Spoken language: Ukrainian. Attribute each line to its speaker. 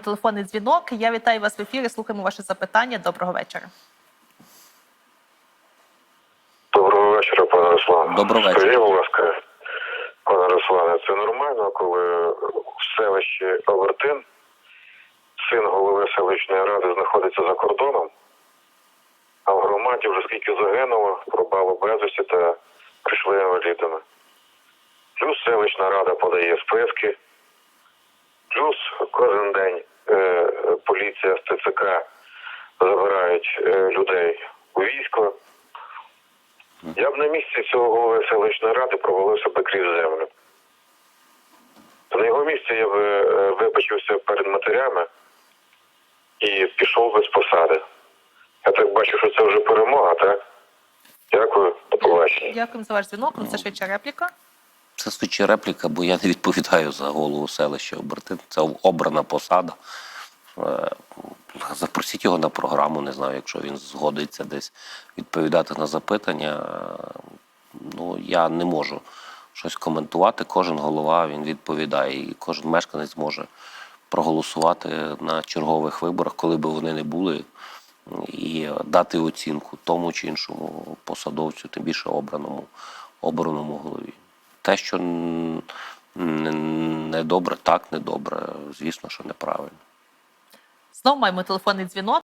Speaker 1: Телефонний дзвінок. Я вітаю вас в ефірі. Слухаємо ваше запитання. Доброго вечора.
Speaker 2: Доброго вечора, пане Руслан.
Speaker 3: Доброго вечора.
Speaker 2: Скажіть, будь ласка, пане Руслане, це нормально, коли в селищі Авертин син голови селищної ради знаходиться за кордоном, а в громаді вже скільки загинуло, пропало безвісті та прийшли інвалідами. Плюс селищна рада подає списки, плюс кожен день поліція з ТЦК забирають е, людей у військо. Я б на місці цього голови селищної ради провалився би крізь землю. На його місці я би е, вибачився перед матерями і пішов би з посади. Я так бачу, що це вже перемога, так? Дякую, до побачення.
Speaker 1: Дякуємо за ваш дзвінок. Ну, це швидше репліка.
Speaker 3: Це случай репліка, бо я не відповідаю за голову селища Обертин. Це обрана посада. Запросіть його на програму, не знаю, якщо він згодиться десь відповідати на запитання. Ну, я не можу щось коментувати. Кожен голова він відповідає, і кожен мешканець може проголосувати на чергових виборах, коли би вони не були, і дати оцінку тому чи іншому посадовцю, тим більше обраному, обраному голові. Те, що недобре, так недобре, звісно, що неправильно.
Speaker 1: Знову маємо телефонний дзвінок.